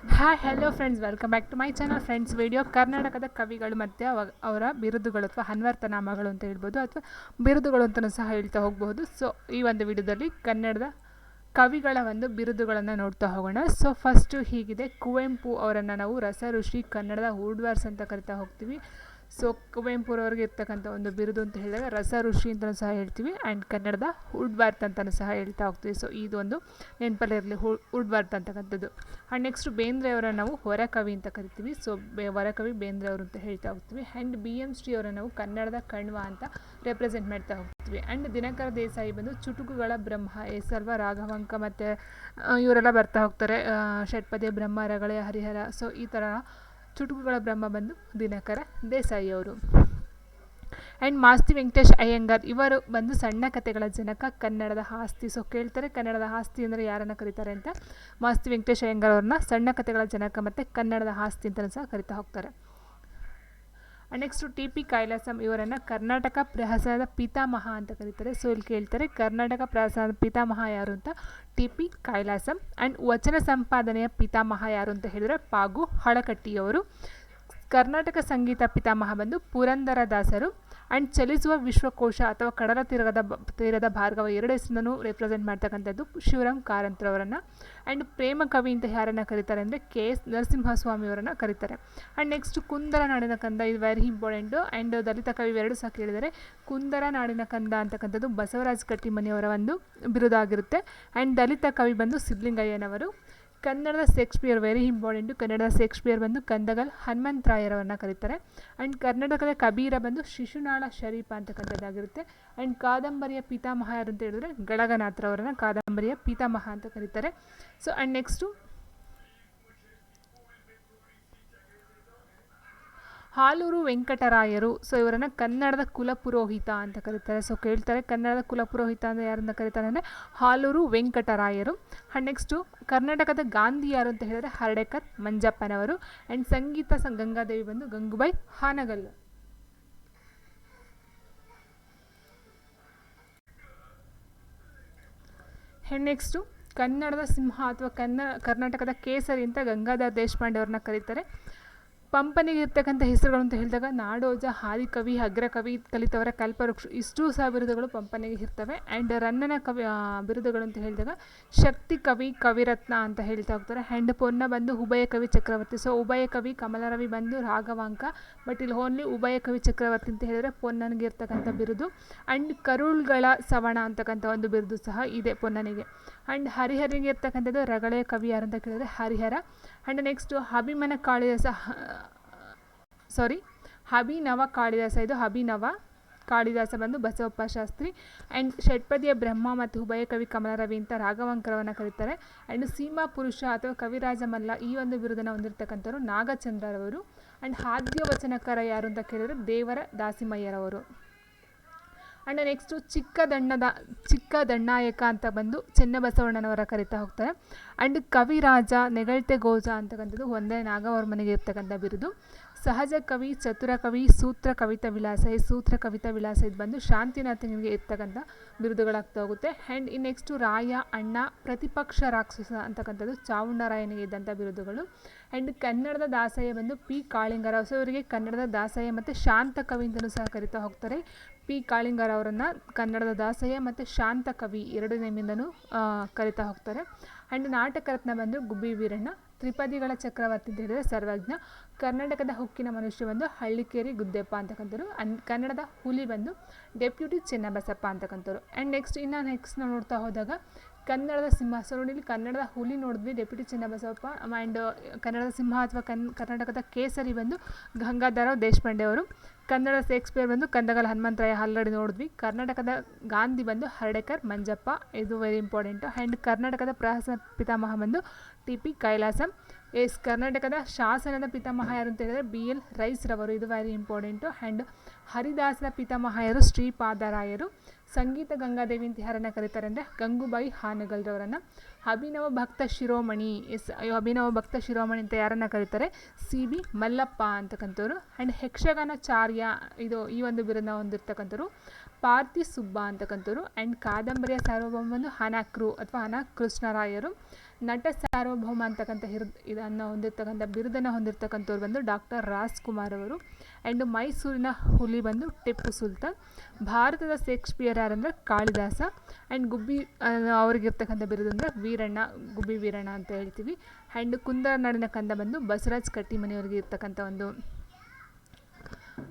Hi hello friends welcome back to my channel friends video ಕರ್ನಾಟಕದ ಕವಿಗಳು ಮತ್ತು ಅವ ಅವರ ಬಿರುದುಗಳು ಅಥವಾ ಅನ್ವರ್ಥನಾಮಗಳು ಅಂತ ಹೇಳ್ಬೋದು ಅಥವಾ ಬಿರುದುಗಳು ಅಂತಲೂ ಸಹ ಹೇಳ್ತಾ ಹೋಗ್ಬೋದು ಸೊ ಈ ಒಂದು ವಿಡಿಯೋದಲ್ಲಿ ಕನ್ನಡದ ಕವಿಗಳ ಒಂದು ಬಿರುದುಗಳನ್ನು ನೋಡ್ತಾ ಹೋಗೋಣ ಸೊ ಫಸ್ಟು ಹೀಗಿದೆ ಕುವೆಂಪು ಅವರನ್ನು ನಾವು ರಸ ಋಷಿ ಕನ್ನಡದ ಹೂಡ್ವಾರ್ಸ್ ಅಂತ ಕರಿತಾ ಹೋಗ್ತೀವಿ. ಸೊ ಕುವೆಂಪುರವ್ರಿಗೆ ಇರ್ತಕ್ಕಂಥ ಒಂದು ಬಿರುದು ಅಂತ ಹೇಳಿದಾಗ ರಸ ಋಷಿ ಅಂತಲೂ ಸಹ ಹೇಳ್ತೀವಿ. ಆ್ಯಂಡ್ ಕನ್ನಡದ ಉಡ್ಬಾರ್ತ್ ಅಂತಲೂ ಸಹ ಹೇಳ್ತಾ ಹೋಗ್ತೀವಿ. ಸೊ ಇದೊಂದು ನೆನಪಲ್ಲಿರಲಿ ಹು ಉಡ್ಬಾರ್ತ್ ಅಂತಕ್ಕಂಥದ್ದು. ಆ್ಯಂಡ್ ನೆಕ್ಸ್ಟ್ ಬೇಂದ್ರೆ ಅವರ ನಾವು ಹೊರಕವಿ ಅಂತ ಕರಿತೀವಿ. ಸೊ ಬೇ, ವರಕವಿ ಬೇಂದ್ರೆ ಅವರು ಅಂತ ಹೇಳ್ತಾ ಹೋಗ್ತೀವಿ. ಆ್ಯಂಡ್ ಬಿ ಎಂ ಶ್ರೀ ಅವರ ನಾವು ಕನ್ನಡದ ಕಣ್ವ ಅಂತ ರೆಪ್ರೆಸೆಂಟ್ ಮಾಡ್ತಾ ಹೋಗ್ತೀವಿ. ಆ್ಯಂಡ್ ದಿನಕರ ದೇಸಾಯಿ ಬಂದು ಚುಟುಕುಗಳ ಬ್ರಹ್ಮ ಎಸ್ ಅಲ್ವಾ ರಾಘವಂಕ ಮತ್ತು ಇವರೆಲ್ಲ ಬರ್ತಾ ಹೋಗ್ತಾರೆ. ಷಟ್ಪದೆ ಬ್ರಹ್ಮ, ರಗಳೆ ಹರಿಹರ. ಸೊ ಈ ಥರ ಚುಟುಕುಗಳ ಬ್ರಹ್ಮ ಬಂದು ದಿನಕರ ದೇಸಾಯಿ ಅವರು ಆ್ಯಂಡ್ ಮಾಸ್ತಿ ವೆಂಕಟೇಶ್ ಅಯ್ಯಂಗಾರ್ ಇವರು ಬಂದು ಸಣ್ಣ ಕಥೆಗಳ ಜನಕ, ಕನ್ನಡದ ಆಸ್ತಿ. ಸೊ ಕೇಳ್ತಾರೆ ಕನ್ನಡದ ಆಸ್ತಿ ಅಂದರೆ ಯಾರನ್ನು ಕರೀತಾರೆ ಅಂತ ಮಾಸ್ತಿ ವೆಂಕಟೇಶ್ ಅಯ್ಯಂಗಾರ್ ಅವ್ರನ್ನ ಸಣ್ಣ ಕಥೆಗಳ ಜನಕ ಮತ್ತು ಕನ್ನಡದ ಆಸ್ತಿ ಅಂತಲೂ ಸಹ ಕರಿತಾ ಹೋಗ್ತಾರೆ. ನೆಕ್ಸ್ಟು ಟಿ ಪಿ ಕೈಲಾಸಂ ಇವರನ್ನು ಕರ್ನಾಟಕ ಪ್ರಹಸನದ ಪಿತಾಮಹ ಅಂತ ಕರೀತಾರೆ. ಸೊ ಇಲ್ಲಿ ಕೇಳ್ತಾರೆ ಕರ್ನಾಟಕ ಪ್ರಹಸನದ ಪಿತಾಮಹ ಯಾರು ಅಂತ? ಟಿ ಪಿ ಕೈಲಾಸಂ ಆ್ಯಂಡ್ ವಚನ ಸಂಪಾದನೆಯ ಪಿತಾಮಹ ಯಾರು ಅಂತ ಹೇಳಿದರೆ ಪಾಗು ಹಳಕಟ್ಟಿಯವರು. ಕರ್ನಾಟಕ ಸಂಗೀತ ಪಿತಾಮಹ ಬಂದು ಪುರಂದರದಾಸರು. ಆ್ಯಂಡ್ ಚಲಿಸುವ ವಿಶ್ವಕೋಶ ಅಥವಾ ಕಡಲ ತೀರದ ತೀರದ ಭಾರ್ಗವ ಎರಡು ಹೆಸರನ್ನು ರೆಪ್ರೆಸೆಂಟ್ ಮಾಡ್ತಕ್ಕಂಥದ್ದು ಶಿವರಾಮ್ ಕಾರಂತರವರನ್ನು ಆ್ಯಂಡ್ ಪ್ರೇಮ ಕವಿ ಅಂತ ಯಾರನ್ನು ಕರೀತಾರೆ ಅಂದರೆ ಕೆ ಎಸ್ ನರಸಿಂಹಸ್ವಾಮಿಯವರನ್ನು ಕರೀತಾರೆ. ಆ್ಯಂಡ್ ನೆಕ್ಸ್ಟ್ ಕುಂದರ ನಾಡಿನ ಕಂದ ಇದು ವೆರಿ ಇಂಪಾರ್ಟೆಂಟು ಆ್ಯಂಡ್ ದಲಿತ ಕವಿ ಎರಡು ಸಹ ಕೇಳಿದರೆ ಕುಂದರ ನಾಡಿನ ಕಂದ ಅಂತಕ್ಕಂಥದ್ದು ಬಸವರಾಜ್ ಕಟ್ಟಿಮನಿಯವರ ಒಂದು ಬಿರುದಾಗಿರುತ್ತೆ. ಆ್ಯಂಡ್ ದಲಿತ ಕವಿ ಬಂದು ಸಿದ್ಲಿಂಗಯ್ಯನವರು ಕನ್ನಡದ ಶೇಕ್ಸ್ಪಿಯರ್ ವೆರಿ ಇಂಪಾರ್ಟೆಂಟು. ಕನ್ನಡದ ಶೇಕ್ಸ್ಪಿಯರ್ ಬಂದು ಕಂದಗಲ್ ಹನುಮಂತರಾಯರವನ್ನ ಕರೀತಾರೆ. ಆ್ಯಂಡ್ ಕರ್ನಾಟಕದ ಕಬೀರ ಬಂದು ಶಿಶುನಾಳ ಶರೀಫ ಅಂತಕ್ಕಂಥದ್ದಾಗಿರುತ್ತೆ ಆ್ಯಂಡ್ ಕಾದಂಬರಿಯ ಪಿತಾಮಹ ಅಂತ ಹೇಳಿದ್ರೆ ಗಳಗನಾಥರವರನ್ನ ಕಾದಂಬರಿಯ ಪಿತಾಮಹ ಅಂತ ಕರೀತಾರೆ. ಸೊ ಆ್ಯಂಡ್ ನೆಕ್ಸ್ಟು ಹಾಲೂರು ವೆಂಕಟರಾಯರು. ಸೊ ಇವರನ್ನು ಕನ್ನಡದ ಕುಲಪುರೋಹಿತ ಅಂತ ಕರೀತಾರೆ. ಸೊ ಕೇಳ್ತಾರೆ ಕನ್ನಡದ ಕುಲಪುರೋಹಿತ ಅಂದರೆ ಯಾರನ್ನ ಕರೀತಾರೆ ಅಂದರೆ ಹಾಲೂರು ವೆಂಕಟರಾಯರು. ಆ್ಯಂಡ್ ನೆಕ್ಸ್ಟು ಕರ್ನಾಟಕದ ಗಾಂಧಿ ಯಾರು ಅಂತ ಹೇಳಿದರೆ ಹರ್ಡೇಕರ್ ಮಂಜಪ್ಪನವರು. ಆ್ಯಂಡ್ ಸಂಗೀತ ಗಂಗಾದೇವಿ ಬಂದು ಗಂಗೂಬಾಯಿ ಹಾನಗಲ್ ಆ್ಯಂಡ್ ನೆಕ್ಸ್ಟು ಕನ್ನಡದ ಸಿಂಹ ಅಥವಾ ಕನ್ನ, ಕರ್ನಾಟಕದ ಕೇಸರಿ ಅಂತ ಗಂಗಾಧರ್ ದೇಶಪಾಂಡೆ ಅವ್ರನ್ನ ಕರೀತಾರೆ. ಪಂಪನಿಗೆ ಇರ್ತಕ್ಕಂಥ ಹೆಸರುಗಳು ಅಂತ ಹೇಳಿದಾಗ ನಾಡೋಜ ಹಾದಿಕವಿ ಅಗ್ರಕವಿ ಕಲಿತವರ ಕಲ್ಪವೃಕ್ಷ ಇಷ್ಟು ಸಹ ಬಿರುದುಗಳು ಪಂಪನಿಗೆ ಇರ್ತವೆ. ಆ್ಯಂಡ್ ರನ್ನನ ಕವಿ ಬಿರುದುಗಳು ಅಂತ ಹೇಳಿದಾಗ ಶಕ್ತಿ ಕವಿ, ಕವಿರತ್ನ ಅಂತ ಹೇಳ್ತಾ ಹೋಗ್ತಾರೆ. ಆ್ಯಂಡ್ ಪೊನ್ನ ಬಂದು ಉಭಯ ಕವಿ ಚಕ್ರವರ್ತಿ. ಸೊ ಉಭಯ ಕವಿ ಕಮಲರವಿ ಬಂದು ರಾಘವಾಂಕ ಬಟ್ ಇಲ್ಲಿ ಓನ್ಲಿ ಉಭಯ ಕವಿ ಚಕ್ರವರ್ತಿ ಅಂತ ಹೇಳಿದರೆ ಪೊನ್ನನಿಗೆ ಇರ್ತಕ್ಕಂಥ ಬಿರುದು. ಆ್ಯಂಡ್ ಕರುಳ್ಗಳ ಸವಣ ಅಂತಕ್ಕಂಥ ಒಂದು ಬಿರುದು ಸಹ ಇದೆ ಪೊನ್ನನಿಗೆ. ಆ್ಯಂಡ್ ಹರಿಹರಿಗೆ ಇರ್ತಕ್ಕಂಥದ್ದು ರಗಳೆ ಕವಿ ಯಾರು ಅಂತ ಕೇಳಿದ್ರೆ Harihara. And next Abhimana Kalidasa sorry Abhinava Kalidasa, ಇದು ಅಭಿನವ ಕಾಳಿದಾಸ ಬಂದು ಬಸವಪ್ಪ ಶಾಸ್ತ್ರಿ. ಆ್ಯಂಡ್ ಷಟ್ಪದಿಯ ಬ್ರಹ್ಮ ಮತ್ತು ಉಭಯ ಕವಿ ಕಮಲರವಿ ಅಂತ ರಾಘವಂಕರವನ್ನು ಕರೀತಾರೆ. ಆ್ಯಂಡ್ ಸೀಮಾ ಪುರುಷ ಅಥವಾ ಕವಿರಾಜ ಮಲ್ಲ ಈ ಒಂದು ಬಿರುದನ್ನು ಹೊಂದಿರತಕ್ಕಂಥವ್ರು ನಾಗಚಂದ್ರರವರು. ಆ್ಯಂಡ್ ಆದ್ಯ ವಚನಕಾರ ಯಾರು ಅಂತ ಕೇಳಿದರೆ ದೇವರ ದಾಸಿಮಯ್ಯರವರು. ಆ್ಯಂಡ್ ನೆಕ್ಸ್ಟು ಚಿಕ್ಕ ದಣ್ಣದ ಚಿಕ್ಕ ದಣ್ಣಾಯಕ ಅಂತ ಬಂದು ಚೆನ್ನಬಸವಣ್ಣನವರ ಕರಿತಾ ಹೋಗ್ತಾರೆ. ಆ್ಯಂಡ್ ಕವಿರಾಜ ನೆಗಳ್ತೆ ಗೋಜ ಅಂತಕ್ಕಂಥದ್ದು ಒಂದೇ ನಾಗವರ್ಮನಿಗೆ ಇರ್ತಕ್ಕಂಥ ಬಿರುದು. ಸಹಜ ಕವಿ, ಚತುರ ಕವಿ, ಸೂತ್ರ ಕವಿತಾ ವಿಲಾಸ ಈ ಸೂತ್ರ ಕವಿತಾ ವಿಲಾಸ ಇದು ಬಂದು ಶಾಂತಿನಾಥನಿಗೆ ಇರ್ತಕ್ಕಂಥ ಬಿರುದುಗಳಾಗ್ತಾ ಹೋಗುತ್ತೆ. ಆ್ಯಂಡ್ ಈ ನೆಕ್ಸ್ಟು ರಾಯ, ಅಣ್ಣ, ಪ್ರತಿಪಕ್ಷ ರಾಕ್ಷಸ ಅಂತಕ್ಕಂಥದ್ದು ಚಾವುಂಡರಾಯನಿಗೆ ಇದ್ದಂಥ ಬಿರುದುಗಳು. ಆ್ಯಂಡ್ ಕನ್ನಡದ ದಾಸಯ್ಯ ಬಂದು ಪಿ. ಕಾಳಿಂಗರಾವ್ ಸೊ ಇವರಿಗೆ ಕನ್ನಡದ ದಾಸಯ್ಯ ಮತ್ತು ಶಾಂತ ಕವಿ ಅಂತಲೂ ಸಹ ಕರಿತಾ ಹೋಗ್ತಾರೆ. ಪಿ ಕಾಳಿಂಗರ ಅವರನ್ನು ಕನ್ನಡದ ದಾಸಯ್ಯ ಮತ್ತು ಶಾಂತ ಕವಿ ಎರಡು ನೇಮಿಂದನೂ ಕರೀತಾ ಹೋಗ್ತಾರೆ. ಆ್ಯಂಡ್ ನಾಟಕ ರತ್ನ ಬಂದು ಗುಬ್ಬಿ ವೀರಣ್ಣ, ತ್ರಿಪದಿಗಳ ಚಕ್ರವರ್ತಿ ಹೇಳಿದ್ರೆ ಸರ್ವಜ್ಞ, ಕರ್ನಾಟಕದ ಹುಕ್ಕಿನ ಮನುಷ್ಯ ಬಂದು ಹಳ್ಳಿಕೇರಿ ಗುದ್ದೆಪ್ಪ ಅಂತಕ್ಕಂಥವ್ರು, ಅಂಡ್ ಕನ್ನಡದ ಹುಲಿ ಬಂದು ಡೆಪ್ಯೂಟಿ ಚೆನ್ನಬಸಪ್ಪ ಅಂತಕ್ಕಂಥವ್ರು. ಆ್ಯಂಡ್ ನೆಕ್ಸ್ಟ್, ಇನ್ನು ನೆಕ್ಸ್ಟ್ ನಾವು ನೋಡ್ತಾ ಹೋದಾಗ ಕನ್ನಡದ ಸಿಂಹ ಸೊ ಕನ್ನಡದ ಹುಲಿ ನೋಡಿದ್ವಿ, ಡೆಪ್ಯೂಟಿ ಚೆನ್ನಬಸಪ್ಪ ಆ್ಯಂಡ್ ಕನ್ನಡದ ಸಿಂಹ ಅಥವಾ ಕನ್, ಕರ್ನಾಟಕದ ಕೇಸರಿ ಬಂದು ಗಂಗಾಧರರಾವ್ ದೇಶಪಾಂಡೆ ಅವರು. ಕನ್ನಡ ಶೇಕ್ಸ್ಪಿಯರ್ ಬಂದು ಕಂದಗಲ್ ಹನುಮಂತರಾಯ ಆಲ್ರೆಡಿ ನೋಡಿದ್ವಿ. ಕರ್ನಾಟಕದ ಗಾಂಧಿ ಬಂದು ಹರ್ಡೇಕರ್, ಮಂಜಪ್ಪ, ಇದು ವೆರಿ ಇಂಪಾರ್ಟೆಂಟು ಆ್ಯಂಡ್ ಕರ್ನಾಟಕದ ಪ್ರಹಸನ ಪಿತಾಮಹ ಬಂದು ಟಿ ಪಿ ಕೈಲಾಸಂ. ಎಸ್, ಕರ್ನಾಟಕದ ಶಾಸನದ ಪಿತಾಮಹ ಯಾರು ಅಂತ ಹೇಳಿದ್ರೆ ಬಿ ಎಲ್ ರೈಸ್ರವರು. ಇದು ವೆರಿ ಇಂಪಾರ್ಟೆಂಟು ಆ್ಯಂಡ್ ಹರಿದಾಸರ ಪಿತಾಮಹ ಯಾರು? ಶ್ರೀಪಾದರಾಯರು. ಸಂಗೀತ ಗಂಗಾದೇವಿ ಅಂತ ಯಾರನ್ನು ಕರೀತಾರೆ ಅಂದರೆ ಗಂಗೂಬಾಯಿ ಹಾನಗಲ್ರವರನ್ನು. ಅಭಿನವ ಭಕ್ತ ಶಿರೋಮಣಿ, ಎಸ್ ಅಭಿನವ ಭಕ್ತ ಶಿರೋಮಣಿ ಅಂತ ಯಾರನ್ನ ಕರೀತಾರೆ? ಸಿ ಬಿ ಮಲ್ಲಪ್ಪ ಅಂತಕ್ಕಂಥವ್ರು. ಆ್ಯಂಡ್ ಯಕ್ಷಗಾನಾಚಾರ್ಯ, ಇದು ಈ ಒಂದು ಬಿರುದನ್ನ ಹೊಂದಿರ್ತಕ್ಕಂಥವ್ರು. ಪಾರ್ಥಿ ಸುಬ್ಬ ಅಂತಕ್ಕಂಥವ್ರು. ಆ್ಯಂಡ್ ಕಾದಂಬರಿಯ ಸಾರ್ವಭೌಮ ಬಂದು ಹನಾಕ್ರು, ಅಥವಾ ಹನ ಕೃಷ್ಣರಾಯರು ನಟ ಸಾರ್ವಭೌಮ ಅಂತಕ್ಕಂಥ ಹಿರ್, ಇದನ್ನು ಹೊಂದಿರ್ತಕ್ಕಂಥ ಬಿರುದನ್ನು ಹೊಂದಿರತಕ್ಕಂಥವ್ರು ಬಂದು ಡಾಕ್ಟರ್ ರಾಜ್ಕುಮಾರ್ ಅವರು. ಆ್ಯಂಡ್ ಮೈಸೂರಿನ ಹುಲಿ ಬಂದು ಟಿಪ್ಪು ಸುಲ್ತಾನ್. ಭಾರತದ ಶೇಕ್ಸ್ಪಿಯರ್ ಯಾರಂದರೆ ಕಾಳಿದಾಸ. ಆ್ಯಂಡ್ ಗುಬ್ಬಿ ಅವ್ರಿಗಿರ್ತಕ್ಕಂಥ ಬಿರುದು ಅಂದರೆ ವೀರಣ್ಣ, ಗುಬ್ಬಿ ವೀರಣ್ಣ ಅಂತ ಹೇಳ್ತೀವಿ. ಆ್ಯಂಡ್ ಕುಂದರ ನಾಡಿನ ಕಂದ ಬಂದು ಬಸವರಾಜ್ ಕಟ್ಟಿಮನೆಯವ್ರಿಗೆ ಇರ್ತಕ್ಕಂಥ ಒಂದು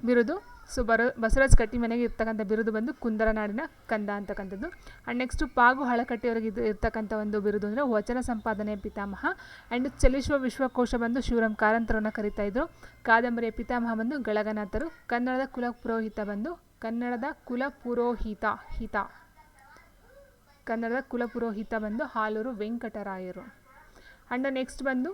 ಬಿರುದು. ಸೊ ಬರ ಬಸವರಾಜ್ ಕಟ್ಟಿಮನೆಗೆ ಇರ್ತಕ್ಕಂಥ ಬಿರುದು ಬಂದು ಕುಂದರನಾಡಿನ ಕಂದ ಅಂತಕ್ಕಂಥದ್ದು. ಆ್ಯಂಡ್ ನೆಕ್ಸ್ಟು ಪಾಗು ಹಳಕಟ್ಟಿಯವರಿಗೆ ಇದು, ಇರ್ತಕ್ಕಂಥ ಒಂದು ಬಿರುದು ಅಂದರೆ ವಚನ ಸಂಪಾದನೆಯ ಪಿತಾಮಹ. ಆ್ಯಂಡ್ ಚಲಿಸುವ ವಿಶ್ವಕೋಶ ಬಂದು ಶಿವರಾಮ್ ಕಾರಂತರನ್ನು ಕರಿತಾ ಇದ್ದರು ಕಾದಂಬರಿಯ ಪಿತಾಮಹ ಬಂದು ಗಳಗನಾಥರು. ಕನ್ನಡದ ಕುಲ ಪುರೋಹಿತ ಬಂದು ಕನ್ನಡದ ಕುಲ ಪುರೋಹಿತ, ಹಿತ. ಕನ್ನಡದ ಕುಲ ಪುರೋಹಿತ ಬಂದು ಹಾಲೂರು ವೆಂಕಟರಾಯರು. ಆ್ಯಂಡ್ ನೆಕ್ಸ್ಟ್ ಬಂದು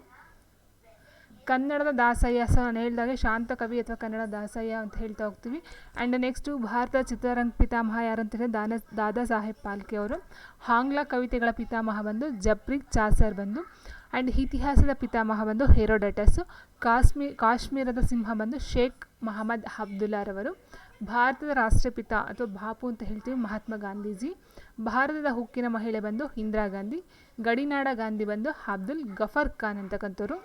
ಕನ್ನಡದ ದಾಸಯ್ಯ ಸೊ ನಾನು ಹೇಳಿದಾಗೆ ಶಾಂತ ಕವಿ ಅಥವಾ ಕನ್ನಡ ದಾಸಯ್ಯ ಅಂತ ಹೇಳ್ತಾ ಹೋಗ್ತೀವಿ. ಆ್ಯಂಡ್ ನೆಕ್ಸ್ಟು ಭಾರತ ಚಿತ್ರರಂಗ ಪಿತಾಮಹ ಯಾರಂತ ಹೇಳಿದ್ರೆ ದಾನ, ದಾದಾ ಸಾಹೇಬ್ ಪಾಲ್ಕೆ ಅವರು. ಆಂಗ್ಲ ಕವಿತೆಗಳ ಪಿತಾಮಹ ಬಂದು ಜಪ್ರಿಕ್ ಚಾಸರ್ ಬಂದು ಆ್ಯಂಡ್ ಇತಿಹಾಸದ ಪಿತಾಮಹ ಬಂದು ಹೆರೋಡಟಸ್. ಕಾಶ್ಮೀರ್ ಕಾಶ್ಮೀರದ ಸಿಂಹ ಬಂದು ಶೇಖ್ ಮಹಮ್ಮದ್ ಅಬ್ದುಲ್ಲಾರವರು ಭಾರತದ ರಾಷ್ಟ್ರಪಿತ ಅಥವಾ ಬಾಪು ಅಂತ ಹೇಳ್ತೀವಿ ಮಹಾತ್ಮ ಗಾಂಧೀಜಿ. ಭಾರತದ ಹುಕ್ಕಿನ ಮಹಿಳೆ ಬಂದು ಇಂದಿರಾ ಗಾಂಧಿ. ಗಡಿನಾಡ ಗಾಂಧಿ ಬಂದು ಅಬ್ದುಲ್ ಗಫರ್ ಖಾನ್ ಅಂತಕ್ಕಂಥವ್ರು.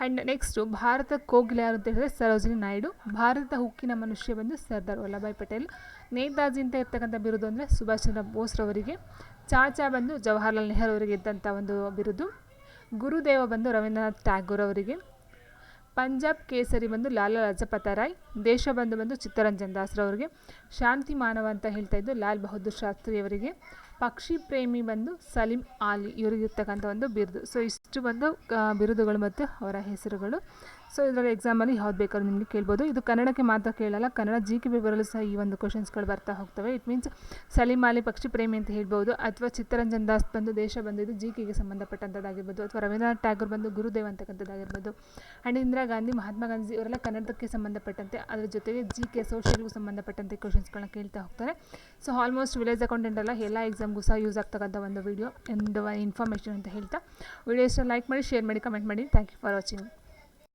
ಆ್ಯಂಡ್ ನೆಕ್ಸ್ಟು ಭಾರತ ಕೋಗಿಲೆ ಯಾರು ಅಂತ ಹೇಳಿದ್ರೆ ಸರೋಜಿನಿ ನಾಯ್ಡು ಭಾರತದ ಹುಕ್ಕಿನ ಮನುಷ್ಯ ಬಂದು ಸರ್ದಾರ್ ವಲ್ಲಭಾಯ್ ಪಟೇಲ್. ನೇತಾಜಿ ಅಂತ ಇರ್ತಕ್ಕಂಥ ಬಿರುದು ಅಂದರೆ ಸುಭಾಷ್ ಚಂದ್ರ ಬೋಸ್ರವರಿಗೆ ಚಾಚಾ ಬಂದು ಜವಾಹರ್ಲಾಲ್ ನೆಹರು ಅವರಿಗೆ ಇದ್ದಂಥ ಒಂದು ಬಿರುದು. ಗುರುದೇವ ಬಂದು ರವೀಂದ್ರನಾಥ್ ಟ್ಯಾಗೋರ್ ಅವರಿಗೆ. ಪಂಜಾಬ್ ಕೇಸರಿ ಬಂದು ಲಾಲ ಲಜಪತ ರಾಯ್ ದೇಶಬಂಧು ಬಂದು ಚಿತ್ತರಂಜನ್ ದಾಸ್ರವರಿಗೆ ಶಾಂತಿ ಮಾನವ ಅಂತ ಹೇಳ್ತಾ ಇದ್ದು ಲಾಲ್ ಬಹದ್ದೂರ್ ಶಾಸ್ತ್ರಿಯವರಿಗೆ ಪಕ್ಷಿ ಪ್ರೇಮಿ ಬಂದು ಸಲೀಂ ಆಲಿ, ಇವರಿಗಿರ್ತಕ್ಕಂಥ ಒಂದು ಬಿರುದು. ಸೊ ಇಷ್ಟು ಬಂದು ಬಿರುದುಗಳು ಮತ್ತು ಅವರ ಹೆಸರುಗಳು. ಸೊ ಇದರಲ್ಲಿ ಎಕ್ಸಾಮಲ್ಲಿ ಯಾವ್ದು ಬೇಕಾದ್ರೂ ನಿಮಗೆ ಕೇಳ್ಬೋದು. ಇದು ಕನ್ನಡಕ್ಕೆ ಮಾತ್ರ ಕೇಳಲ್ಲ, ಕನ್ನಡ ಜಿ ಕೆ ಪೇಪರಲ್ಲೂ ಸಹ ಈ ಒಂದು ಕ್ವಶನ್ಸ್ಗಳು ಬರ್ತಾ ಹೋಗ್ತವೆ. ಇಟ್ ಮೀನ್ಸ್ ಸಲಿಮಾಲಿ ಪಕ್ಷಿ ಪ್ರೇಮಿ ಅಂತ ಹೇಳ್ಬೋದು. ಅಥವಾ ಚಿತ್ತರಂಜನ್ ದಾಸ್ ಬಂದು, ದೇಶ ಬಂದಿದ್ದು ಜಿ ಕೆಗೆ ಸಂಬಂಧಪಟ್ಟಂಥದ್ದಾಗಿರ್ಬೋದು. ಅಥವಾ ರವೀಂದ್ರನಾಥ್ ಟ್ಯಾಗೂರ್ ಬಂದು ಗುರುದೇವ್ ಅಂತಕ್ಕಂಥದ್ದಾಗಿರ್ಬೋದು. ಆ್ಯಂಡ್ ಇಂದಿರಾ ಗಾಂಧಿ ಮಹಾತ್ಮ ಗಾಂಧಿ ಇವರೆಲ್ಲ ಕನ್ನಡಕ್ಕೆ ಸಂಬಂಧಪಟ್ಟಂತೆ, ಅದರ ಜೊತೆಗೆ ಜಿ ಕೆ ಸೋಷಿಯಲ್ಗೂ ಸಂಬಂಧಪಟ್ಟಂತೆ ಕ್ವಶನ್ಸ್ಗಳನ್ನ ಕೇಳ್ತಾ ಹೋಗ್ತಾರೆ. ಸೊ ಆಲ್ಮೋಸ್ಟ್ ವಿಲೇಜ್ ಅಕೌಂಟೆಂಟ್ ಎಲ್ಲ ಎಲ್ಲ ಎಕ್ಸಾಮ್ಗೂ ಸಹ ಯೂಸ್ ಆಗ್ತಕ್ಕಂಥ ಒಂದು ವೀಡಿಯೋ ಒಂದು ಇನ್ಫಾರ್ಮೇಷನ್ ಅಂತ ಹೇಳ್ತಾ. ವಿಡಿಯೋ ಇಷ್ಟ ಲೈಕ್ ಮಾಡಿ ಶೇರ್ ಮಾಡಿ ಕಮೆಂಟ್ ಮಾಡಿ. Thank you for watching